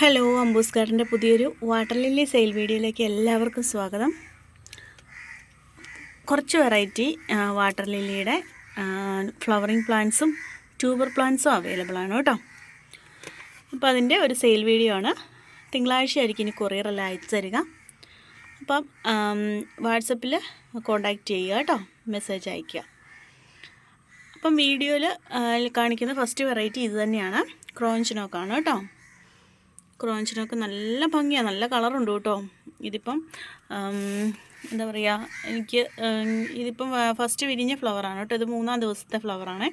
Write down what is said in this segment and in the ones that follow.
Hello അമ്പൂസ്കാറിന്റെ പുതിയൊരു water lily sale വീഡിയോയിലേക്ക് എല്ലാവർക്കും സ്വാഗതം. കുറച്ച് വെറൈറ്റി വാട്ടർ ലില്ലിയുടെ ഫ്ലവറിങ് പ്ലാന്റ്സും ട്യൂബർ പ്ലാന്റ്സും അവൈലബിൾ ആണ് കേട്ടോ. അപ്പോൾ അതിന്റെ ഒരു സെയിൽ വീഡിയോ ആണ്. തിങ്കളാഴ്ച ആയിരിക്കും ഇനി കൊറിയറെല്ലാം അയച്ചു തരിക. അപ്പം വാട്സപ്പിൽ കോണ്ടാക്റ്റ് ചെയ്യുക കേട്ടോ മെസ്സേജ് അയയ്ക്കുക. അപ്പം വീഡിയോയിൽ കാണിക്കുന്ന ഫസ്റ്റ് വെറൈറ്റി ഇത് തന്നെയാണ് ക്രോഞ്ചിനോക്കാണ് കേട്ടോ. ക്രോഞ്ചിനൊക്കെ നല്ല ഭംഗിയാണ് നല്ല കളറുണ്ട് കേട്ടോ. ഇതിപ്പം എന്താ പറയുക എനിക്ക് ഇതിപ്പം ഫസ്റ്റ് വിരിഞ്ഞ ഫ്ലവറാണ് കേട്ടോ. ഇത് മൂന്നാം ദിവസത്തെ ഫ്ലവറാണ്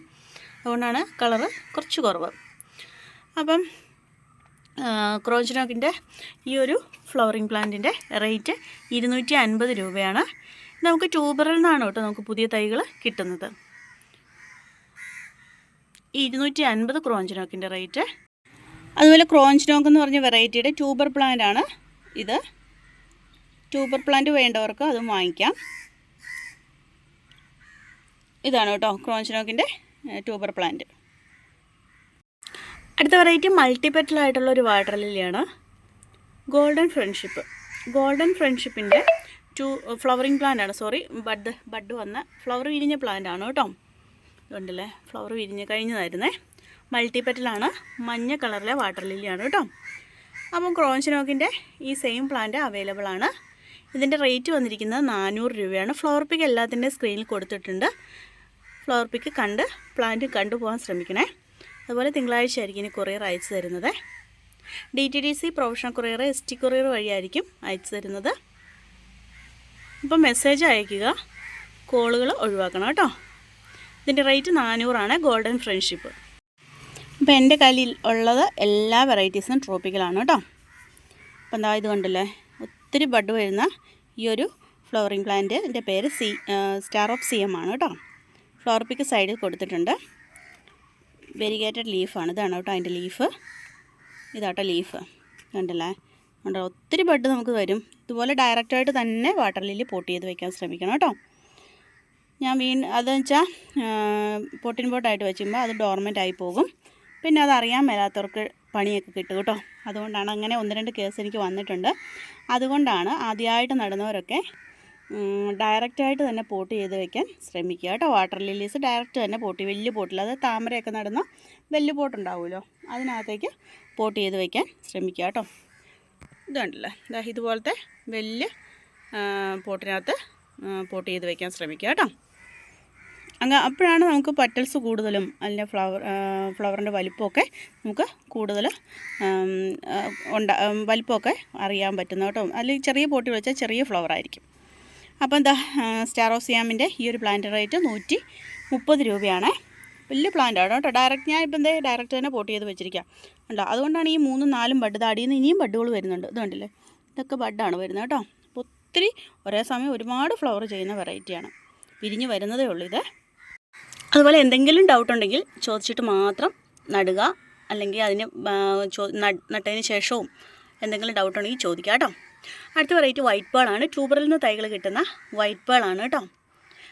അതുകൊണ്ടാണ് കളറ് കുറച്ച് കുറവ്. അപ്പം ക്രോഞ്ചിനോക്കിന്റെ ഈ ഒരു ഫ്ലവറിങ് പ്ലാന്റിന്റെ റേറ്റ് ഇരുന്നൂറ്റി അൻപത് രൂപയാണ്. നമുക്ക് ട്യൂബറിൽ നിന്നാണ് കേട്ടോ നമുക്ക് പുതിയ തൈകൾ കിട്ടുന്നത്. ഇരുന്നൂറ്റി അൻപത് ക്രോഞ്ചിനോക്കിന്റെ റേറ്റ് അതുപോലെ ക്രോഞ്ചിനോക്ക് എന്ന് പറഞ്ഞ വെറൈറ്റിയുടെ ട്യൂബർ പ്ലാന്റ് ആണ് ഇത്. ട്യൂബർ പ്ലാന്റ് വേണ്ടവർക്ക് അതും വാങ്ങിക്കാം. ഇതാണ് കേട്ടോ ക്രോഞ്ചിനോക്കിന്റെ ട്യൂബർ പ്ലാന്റ്. അടുത്ത വെറൈറ്റി മൾട്ടിപെറ്റലായിട്ടുള്ള ഒരു വാട്ടർ ലില്ലിയാണ്. Golden friendship. ഗോൾഡൻ ഫ്രണ്ട്ഷിപ്പിന്റെ ടു ഫ്ലവറിങ് പ്ലാന്റ് ആണ്. സോറി ബഡ് ബഡ് വന്ന ഫ്ലവർ വിരിഞ്ഞ പ്ലാന്റ് ആണ് കേട്ടോ. ഇതുണ്ടല്ലേ ഫ്ലവർ വിരിഞ്ഞ് കഴിഞ്ഞതായിരുന്നേ. മൾട്ടിപെറ്റലാണ് മഞ്ഞ കളറിലെ വാട്ടർ ലില്ലിയാണ് കേട്ടോ. അപ്പം ക്രോഞ്ചിനോക്കിന്റെ ഈ സെയിം പ്ലാന്റ് അവൈലബിൾ ആണ് ഇതിന്റെ റേറ്റ് വന്നിരിക്കുന്നത് നാനൂറ് രൂപയാണ്. ഫ്ലവർ പിക്ക് എല്ലാത്തിന്റെ സ്ക്രീനിൽ കൊടുത്തിട്ടുണ്ട്. ഫ്ലവർ പിക്ക് കണ്ട് പ്ലാന്റ് കണ്ടുപോകാൻ ശ്രമിക്കണേ. അതുപോലെ തിങ്കളാഴ്ച ആയിരിക്കും ഇനി കൊറിയർ അയച്ചു തരുന്നത്. D T D C professional courier S T courier വഴിയായിരിക്കും അയച്ചു തരുന്നത്. ഇപ്പം മെസ്സേജ് അയക്കുക കോളുകൾ ഒഴിവാക്കണം കേട്ടോ. ഇതിന്റെ റേറ്റ് നാനൂറാണ്. Golden friendship. അപ്പോൾ എന്റെ കയ്യിൽ ഉള്ളത് എല്ലാ വെറൈറ്റീസും ട്രോപ്പിക്കലാണ് കേട്ടോ. അപ്പോൾ എന്താ ഇതുകൊണ്ടല്ലേ കണ്ടില്ലേ? ഒത്തിരി ബഡ് വരുന്ന ഈ ഒരു ഫ്ലവറിങ് പ്ലാന്റ്. എന്റെ പേര് C star of C M ആണ് കേട്ടോ. ഫ്ലവർ പിക്ക് സൈഡിൽ കൊടുത്തിട്ടുണ്ട്. വെരിഗേറ്റഡ് ലീഫാണ്. ഇതാണ് കേട്ടോ അതിന്റെ ലീഫ്. ഇതാട്ടോ ലീഫ്. കണ്ടല്ലേ? കണ്ടോ? ഒത്തിരി ബഡ് നമുക്ക് വരും. ഇതുപോലെ ഡയറക്റ്റായിട്ട് തന്നെ വാട്ടർ ലില്ലി പോട്ട് ചെയ്ത് വെക്കാൻ ശ്രമിക്കണം കേട്ടോ. ഞാൻ വീണ്ടും അതെന്ന് വെച്ചാൽ പൊട്ടിൻ പോട്ടായിട്ട് വെച്ചുമ്പോൾ അത് ഡോർമെന്റ് ആയി പോകും. പിന്നെ അതറിയാൻ മേലാത്തവർക്ക് പണിയൊക്കെ കിട്ടും കേട്ടോ. അതുകൊണ്ടാണ് അങ്ങനെ ഒന്ന് രണ്ട് കേസ് എനിക്ക് വന്നിട്ടുണ്ട്. അതുകൊണ്ടാണ് ആദ്യമായിട്ട് നടന്നവരൊക്കെ ഡയറക്റ്റായിട്ട് തന്നെ പോട്ട് ചെയ്ത് വെക്കാൻ ശ്രമിക്കുക കേട്ടോ. വാട്ടർ ലില്ലീസ് ഡയറക്റ്റ് തന്നെ പോട്ട് വലിയ പോട്ടിൽ അത് താമരയൊക്കെ നടന്ന വലിയ പോട്ടുണ്ടാവുമല്ലോ. അതിനകത്തേക്ക് പോട്ട് ചെയ്ത് വെക്കാൻ ശ്രമിക്കുക കേട്ടോ. ഇതുണ്ടല്ലോ ഇതാ ഇതുപോലത്തെ വലിയ പോട്ടിനകത്ത് പോട്ട് ചെയ്ത് വെക്കാൻ ശ്രമിക്കുക കേട്ടോ. അങ്ങ് അപ്പോഴാണ് നമുക്ക് പറ്റൽസ് കൂടുതലും അല്ലെങ്കിൽ ഫ്ലവർ ഫ്ലവറിന്റെ വലിപ്പമൊക്കെ നമുക്ക് കൂടുതൽ ഉണ്ടാ വലിപ്പമൊക്കെ അറിയാൻ പറ്റുന്ന കേട്ടോ. അല്ലെങ്കിൽ ചെറിയ പോട്ടി വെച്ചാൽ ചെറിയ ഫ്ലവർ ആയിരിക്കും. അപ്പോൾ എന്താ സ്റ്റാറോസിയാമിന്റെ ഈ ഒരു പ്ലാന്റ് റേറ്റ് നൂറ്റി മുപ്പത് രൂപയാണ്. വലിയ പ്ലാന്റ് ആണ് കേട്ടോ. ഡയറക്റ്റ് ഞാൻ ഇപ്പം എന്തേ ഡയറക്റ്റ് തന്നെ പോട്ട് ചെയ്ത് വെച്ചിരിക്കാം. ഉണ്ടോ അതുകൊണ്ടാണ് ഈ മൂന്നും നാലും ബഡ് താടിയിൽ നിന്ന് ഇനിയും ബഡുകൾ വരുന്നുണ്ട്. ഇത് ഇതൊക്കെ ബഡാണ് വരുന്നത് കേട്ടോ. ഒത്തിരി ഒരേ സമയം ഒരുപാട് ഫ്ലവർ ചെയ്യുന്ന വെറൈറ്റിയാണ് വിരിഞ്ഞ് വരുന്നതേ ഉള്ളൂ ഇത്. അതുപോലെ എന്തെങ്കിലും ഡൗട്ട് ഉണ്ടെങ്കിൽ ചോദിച്ചിട്ട് മാത്രം നടുക. അല്ലെങ്കിൽ അതിന് നട്ടതിന് ശേഷവും എന്തെങ്കിലും ഡൗട്ട് ഉണ്ടെങ്കിൽ ചോദിക്കുക കേട്ടോ. അടുത്ത വെറൈറ്റി വൈറ്റ് പേളാണ് ട്യൂബറിൽ നിന്ന് തൈകൾ കിട്ടുന്ന വൈറ്റ് പേളാണ് കേട്ടോ.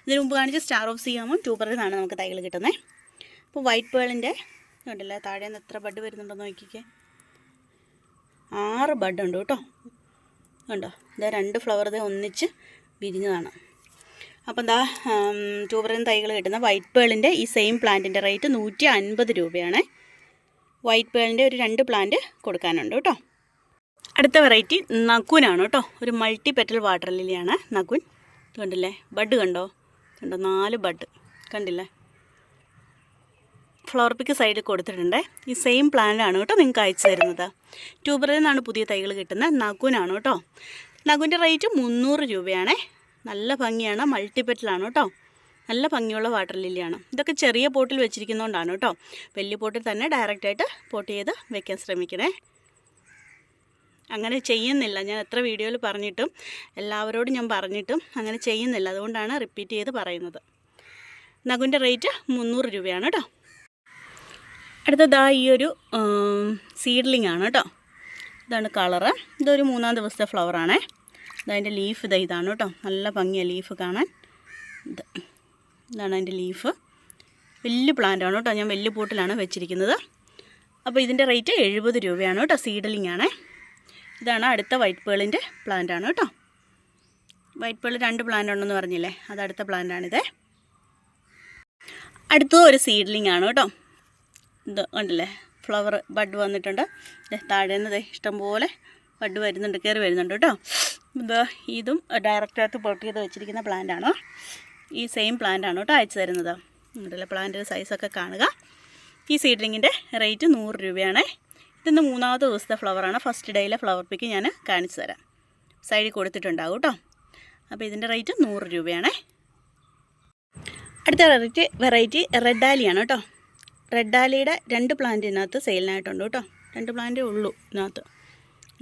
ഇതിന് മുമ്പ് കാണിച്ച സ്റ്റാർ ഓഫ് സിയാമും ട്യൂബറിൽ നിന്നാണ് നമുക്ക് തൈകൾ കിട്ടുന്നത് അപ്പോൾ വൈറ്റ് പേളിന്റെ ഉണ്ടല്ലേ താഴെ നിന്ന് എത്ര ബഡ് വരുന്നുണ്ടെന്ന് നോക്കിക്കേ. ആറ് ബഡ് ഉണ്ട് കേട്ടോ. ഉണ്ടോ ഇതാ രണ്ട് ഫ്ലവർ ഇത് ഒന്നിച്ച് വിരിഞ്ഞതാണ്. അപ്പം എന്താ ട്യൂബറിൽ തൈകൾ കിട്ടുന്ന വൈറ്റ് പേളിന്റെ ഈ സെയിം പ്ലാന്റിന്റെ റേറ്റ് നൂറ്റി അൻപത് രൂപയാണ്. വൈറ്റ് പേളിന്റെ ഒരു രണ്ട് പ്ലാന്റ് കൊടുക്കാനുണ്ട് കേട്ടോ. അടുത്ത വെറൈറ്റി നകുനാണ് കേട്ടോ. ഒരു മൾട്ടി പെറ്റൽ വാട്ടർ ലില്ലിയാണ് നകുൻ കണ്ടില്ലേ? ബഡ് കണ്ടോ? കണ്ടോ? നാല് ബഡ് കണ്ടില്ലേ? ഫ്ലവർ പിക്ക് സൈഡിൽ കൊടുത്തിട്ടുണ്ട്. ഈ സെയിം പ്ലാന്റാണ് കേട്ടോ നിങ്ങൾക്ക് അയച്ചു തരുന്നത്. ട്യൂബറിൽ നിന്നാണ് പുതിയ തൈകൾ കിട്ടുന്നത്. നകുനാണ് കേട്ടോ. നഗുവിന്റെ റേറ്റ് മുന്നൂറ് രൂപയാണേ. നല്ല ഭംഗിയാണ്. മൾട്ടിപ്പെറ്റലാണ് കേട്ടോ. നല്ല ഭംഗിയുള്ള വാട്ടർ ലില്ലിയാണ്. ഇതൊക്കെ ചെറിയ പോട്ടിൽ വെച്ചിരിക്കുന്നതുകൊണ്ടാണ് കേട്ടോ. വലിയ പോട്ടിൽ തന്നെ ഡയറക്റ്റായിട്ട് പോട്ട് ചെയ്ത് വെക്കാൻ ശ്രമിക്കണേ. അങ്ങനെ ചെയ്യുന്നില്ല. ഞാൻ എത്ര വീഡിയോയിൽ പറഞ്ഞിട്ടും എല്ലാവരോടും ഞാൻ പറഞ്ഞിട്ടും അങ്ങനെ ചെയ്യുന്നില്ല. അതുകൊണ്ടാണ് റിപ്പീറ്റ് ചെയ്ത് പറയുന്നത്. നഗുന്റെ റേറ്റ് മുന്നൂറ് രൂപയാണ് കേട്ടോ. അടുത്തതാ ഈ ഒരു സീഡ്ലിംഗ് ആണ് കേട്ടോ. ഇതാണ് കളറ് ഇതൊരു മൂന്നാം ദിവസത്തെ ഫ്ലവറാണേ ഇതതിന്റെ ലീഫ് ഇതാ ഇതാണ് കേട്ടോ. നല്ല ഭംഗിയാണ് ലീഫ് കാണാൻ. ഇത് ഇതാണ് അതിന്റെ ലീഫ്. വലിയ ആണ് കേട്ടോ. ഞാൻ വലിയ പൂട്ടിലാണ് വെച്ചിരിക്കുന്നത്. അപ്പോൾ ഇതിന്റെ റേറ്റ് എഴുപത് രൂപയാണ് കേട്ടോ. സീഡലിംഗ് ആണേ. ഇതാണ് അടുത്ത വൈറ്റ് പേളിന്റെ പ്ലാന്റ് ആണ് കേട്ടോ. വൈറ്റ് പേൾ രണ്ട് പ്ലാന്റ് ഉണ്ടെന്ന് പറഞ്ഞില്ലേ? അത് അടുത്ത പ്ലാന്റാണിത് അടുത്തത് ഒരു സീഡ്ലിംഗ് ആണ് കേട്ടോ. ഇത് കണ്ടില്ലേ? ഫ്ലവർ ബഡ് വന്നിട്ടുണ്ട്. ദേ താഴെ നിന്ന് ദേ ഇഷ്ടംപോലെ ബഡ് വരുന്നുണ്ട് കയറി വരുന്നുണ്ട് കേട്ടോ. ഇത് ഇതും ഡയറക്റ്റായിട്ട് പൊട്ട് ചെയ്ത് വെച്ചിരിക്കുന്ന പ്ലാന്റാണ് ഈ സെയിം പ്ലാന്റാണ് കേട്ടോ അയച്ചു തരുന്നത്. ഉണ്ടല്ലേ പ്ലാന്റിന്റെ സൈസൊക്കെ കാണുക. ഈ സീഡ്ലിങ്ങിന്റെ റേറ്റ് നൂറ് രൂപയാണ്. ഇതിന്ന് മൂന്നാമത്തെ ദിവസത്തെ ഫ്ലവറാണ് ഫസ്റ്റ് ഡേയിലെ ഫ്ലവർ പിക്ക് ഞാൻ കാണിച്ചു തരാം. സൈഡിൽ കൊടുത്തിട്ടുണ്ടാവും കേട്ടോ അപ്പോൾ ഇതിന്റെ റേറ്റ് നൂറ് രൂപയാണ്. അടുത്ത വെറൈറ്റി വെറൈറ്റി റെഡ് ഡാലിയാണ് കേട്ടോ റെഡ് ഡാലിയുടെ രണ്ട് പ്ലാന്റ് ഇതിനകത്ത് സെയിലിനായിട്ടുണ്ട് കേട്ടോ രണ്ട് പ്ലാന്റേ ഉള്ളൂ ഇതിനകത്ത്.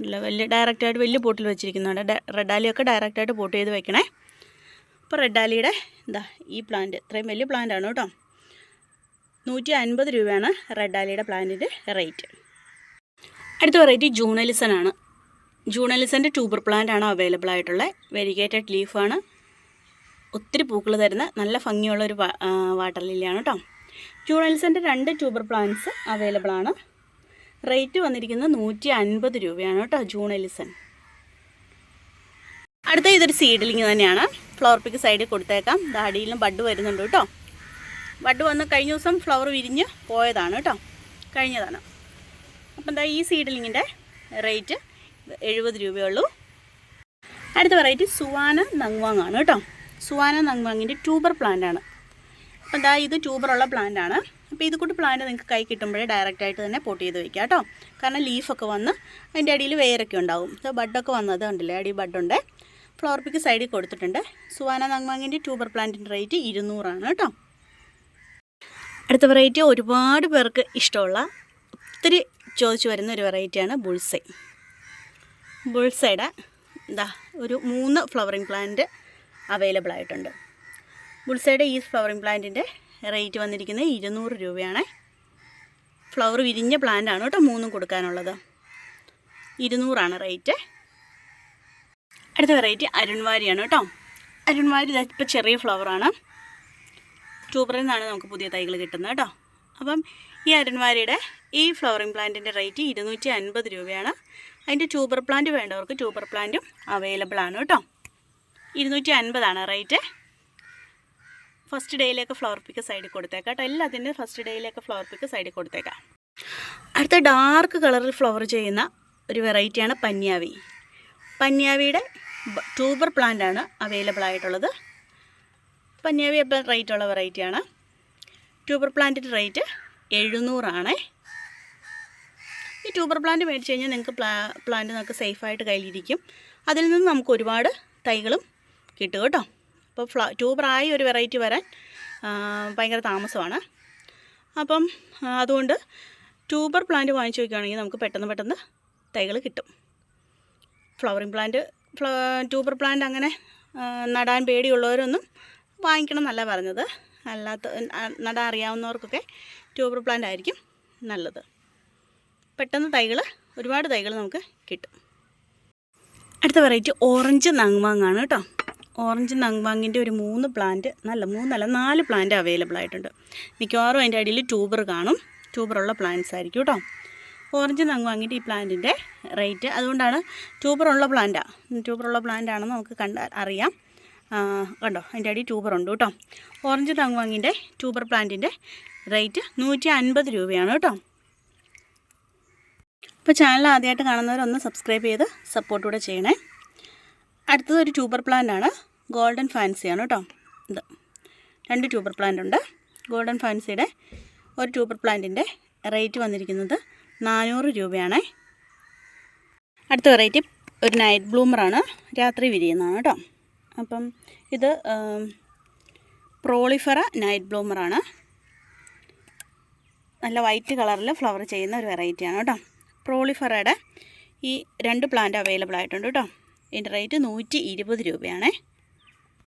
ഇല്ല വലിയ ഡയറക്റ്റായിട്ട് വലിയ പോട്ടിൽ വെച്ചിരിക്കുന്നുണ്ട് റെഡ് ആലിയൊക്കെ ഡയറക്റ്റായിട്ട് പോട്ട് ചെയ്ത് വെക്കണേ. അപ്പോൾ റെഡ് ആലിയുടെ എന്താ ഈ പ്ലാന്റ് ഇത്രയും വലിയ പ്ലാന്റ് ആണ് കേട്ടോ. നൂറ്റി അൻപത് രൂപയാണ് റെഡ് ആലിയുടെ പ്ലാന്റിന്റെ റേറ്റ് അടുത്ത വെറൈറ്റി ജൂണലിസൺ ആണ്. ജൂണലിസന്റെ ട്യൂബർ പ്ലാന്റ് ആണ് അവൈലബിൾ ആയിട്ടുള്ളത് വെരിഗേറ്റഡ് ലീഫാണ് ഒത്തിരി പൂക്കൾ തരുന്ന നല്ല ഭംഗിയുള്ള ഒരു വാട്ടർ ലില്ലിയാണ് കേട്ടോ. ജൂണലിസന്റെ രണ്ട് ട്യൂബർ പ്ലാന്റ്സ് അവൈലബിൾ ആണ്. റേറ്റ് വന്നിരിക്കുന്നത് നൂറ്റി അൻപത് രൂപയാണ് കേട്ടോ ജൂൺ എലിസൺ. അടുത്ത ഇതൊരു സീഡ്ലിങ് തന്നെയാണ്. ഫ്ലവർ പിക്ക് സൈഡിൽ കൊടുത്തേക്കാം. ദാടിയിലും ബഡ് വരുന്നുണ്ട് കേട്ടോ. ബഡ് വന്ന് കഴിഞ്ഞ ദിവസം ഫ്ലവർ വിരിഞ്ഞ് പോയതാണ് കേട്ടോ. കഴിഞ്ഞതാണ്. അപ്പം എന്താ ഈ സീഡ്ലിങ്ങിന്റെ റേറ്റ് എഴുപത് രൂപയുള്ളൂ അടുത്ത വെറൈറ്റി സുവാന നങ്വാങ് ആണ് കേട്ടോ. സുവാന നങ്വാങ്ങിന്റെ ട്യൂബർ പ്ലാന്റ് ആണ് അപ്പോൾ എന്താ ഇത് ട്യൂബറുള്ള പ്ലാന്റ് ആണ്. അപ്പോൾ ഇത് കൂട്ട് പ്ലാന്റ് നിങ്ങൾക്ക് കൈ കിട്ടുമ്പോഴേ ഡയറക്റ്റ് ആയിട്ട് തന്നെ പോട്ട് ചെയ്ത് വെക്കുക കേട്ടോ കാരണം ലീഫൊക്കെ വന്ന് അതിന്റെ അടിയിൽ വേരൊക്കെ ഉണ്ടാവും. ഇപ്പോൾ ബഡൊക്കെ വന്നത് കണ്ടില്ലേ? അടി ബഡുണ്ട് ഫ്ലോർ പിക്ക് സൈഡിൽ കൊടുത്തിട്ടുണ്ട്. സുവാന നങ്മാങ്ങിന്റെ ട്യൂബർ പ്ലാന്റിന്റെ റേറ്റ് ഇരുന്നൂറാണ് കേട്ടോ അടുത്ത വെറൈറ്റി ഒരുപാട് പേർക്ക് ഇഷ്ടമുള്ള ഒത്തിരി ചോദിച്ചു വരുന്ന ഒരു വെറൈറ്റിയാണ് ബുൾസൈ ബുൾസൈയുടെ എന്താ ഒരു മൂന്ന് ഫ്ലവറിങ് പ്ലാന്റ് അവൈലബിൾ ആയിട്ടുണ്ട്. ബുൾസൈഡ് ഈ ഫ്ലവറിങ് പ്ലാന്റിന്റെ റേറ്റ് വന്നിരിക്കുന്നത് ഇരുന്നൂറ് രൂപയാണ്. ഫ്ലവർ വിരിഞ്ഞ പ്ലാന്റാണ് കേട്ടോ മൂന്നും കൊടുക്കാനുള്ളത്. ഇരുന്നൂറാണ് റേറ്റ്. അടുത്ത വെറൈറ്റി അരുൺവാരിയാണ് കേട്ടോ. അരുൺവാരി ഇപ്പോൾ ചെറിയ ഫ്ലവറാണ് ട്യൂബറിൽ നിന്നാണ് നമുക്ക് പുതിയ തൈകൾ കിട്ടുന്നത് കേട്ടോ. അപ്പം ഈ അരുൺവാരിയുടെ ഈ ഫ്ലവറിങ് പ്ലാന്റിന്റെ റേറ്റ് ഇരുന്നൂറ്റി അൻപത് രൂപയാണ്. അതിന്റെ ട്യൂബർ പ്ലാന്റ് വേണ്ടവർക്ക് ട്യൂബർ പ്ലാന്റും അവൈലബിൾ ആണ് കേട്ടോ. ഇരുന്നൂറ്റി അൻപതാണ് റേറ്റ് ഫസ്റ്റ് ഡേയിലേക്ക് ഫ്ലവർ പിക്ക് സൈഡിൽ കൊടുത്തേക്കാം കേട്ടോ. ഫസ്റ്റ് ഡേയിലേക്ക് ഫ്ലവർ പിക്ക് സൈഡിൽ കൊടുത്തേക്കാം. അടുത്ത ഡാർക്ക് കളറിൽ ഫ്ലവർ ചെയ്യുന്ന ഒരു വെറൈറ്റിയാണ് പന്യാവി. പന്യാവിയുടെ ട്യൂബർ പ്ലാന്റ് ആണ് അവൈലബിൾ ആയിട്ടുള്ളത്. പന്യാവി അപ്പം റേറ്റ് ഉള്ള വെറൈറ്റിയാണ് ട്യൂബർ പ്ലാന്റിന്റെ റേറ്റ് എഴുന്നൂറാണേ. ഈ ട്യൂബർ പ്ലാന്റ് മേടിച്ച് കഴിഞ്ഞാൽ നിങ്ങൾക്ക് പ്ലാ പ്ലാന്റ് നമുക്ക് സേഫായിട്ട് കയ്യിലിരിക്കും. അതിൽ നിന്ന് നമുക്ക് ഒരുപാട് തൈകളും കിട്ടും കേട്ടോ. അപ്പോൾ ഫ്ല ട്യൂബറായി ഒരു വെറൈറ്റി വരാൻ ഭയങ്കര താമസമാണ്. അപ്പം അതുകൊണ്ട് ട്യൂബർ പ്ലാന്റ് വാങ്ങിച്ചു വയ്ക്കുകയാണെങ്കിൽ നമുക്ക് പെട്ടെന്ന് പെട്ടെന്ന് തൈകൾ കിട്ടും. ഫ്ലവറിങ് പ്ലാന്റ് ട്യൂബർ പ്ലാന്റ് അങ്ങനെ നടാൻ പേടിയുള്ളവരൊന്നും വാങ്ങിക്കണം എന്നല്ല പറഞ്ഞത്. അല്ലാത്ത നടാൻ അറിയാവുന്നവർക്കൊക്കെ ട്യൂബർ പ്ലാന്റ് ആയിരിക്കും നല്ലത്. പെട്ടെന്ന് തൈകൾ ഒരുപാട് തൈകൾ നമുക്ക് കിട്ടും. അടുത്ത വെറൈറ്റി ഓറഞ്ച് നങ്മാങ്ങാണ് കേട്ടോ. ഓറഞ്ച് നങ്വാങ്ങിന്റെ ഒരു മൂന്ന് പ്ലാന്റ് നല്ല മൂന്നല്ല നാല് പ്ലാന്റ് അവൈലബിൾ ആയിട്ടുണ്ട്. മിക്കവാറും അതിന്റെ അടിയിൽ ട്യൂബർ കാണും. ട്യൂബറുള്ള പ്ലാന്റ്സ് ആയിരിക്കും കേട്ടോ. ഓറഞ്ച് നങ്വാങ്ങിന്റെ ഈ പ്ലാന്റിന്റെ റേറ്റ് അതുകൊണ്ടാണ് ട്യൂബറുള്ള പ്ലാന്റാണ് ട്യൂബറുള്ള പ്ലാന്റ് ആണെന്ന് നമുക്ക് കണ്ട അറിയാം. കണ്ടോ? അതിന്റെ അടി ട്യൂബർ ഉണ്ട് കേട്ടോ. ഓറഞ്ച് നങ്വാങ്ങിന്റെ ട്യൂബർ പ്ലാന്റിന്റെ റേറ്റ് നൂറ്റി അൻപത് രൂപയാണ് കേട്ടോ. അപ്പോൾ ചാനൽ ആദ്യമായിട്ട് കാണുന്നവരൊന്ന് സബ്സ്ക്രൈബ് ചെയ്ത് സപ്പോർട്ട് കൂടെ ചെയ്യണേ. അടുത്തത് ഒരു ട്യൂബർ പ്ലാന്റ് ആണ്. ഗോൾഡൻ ഫാൻസിയാണ് കേട്ടോ ഇത് രണ്ട് ട്യൂബർ പ്ലാന്റ് ഉണ്ട്. ഗോൾഡൻ ഫാൻസിയുടെ ഒരു ട്യൂബർ പ്ലാന്റിന്റെ റേറ്റ് വന്നിരിക്കുന്നത് നാനൂറ് രൂപയാണ്. അടുത്ത വെറൈറ്റി ഒരു നൈറ്റ് ബ്ലൂമറാണ് രാത്രി വിരിയുന്നതാണ് കേട്ടോ അപ്പം ഇത് പ്രോളിഫറ നൈറ്റ് ബ്ലൂമറാണ് നല്ല വൈറ്റ് കളറിൽ ഫ്ലവർ ചെയ്യുന്ന ഒരു വെറൈറ്റിയാണ് കേട്ടോ പ്രോളിഫറയുടെ ഈ രണ്ട് പ്ലാന്റ് അവൈലബിൾ ആയിട്ടുണ്ട് കേട്ടോ ഇതിന്റെ റേറ്റ് നൂറ്റി ഇരുപത് രൂപയാണേ.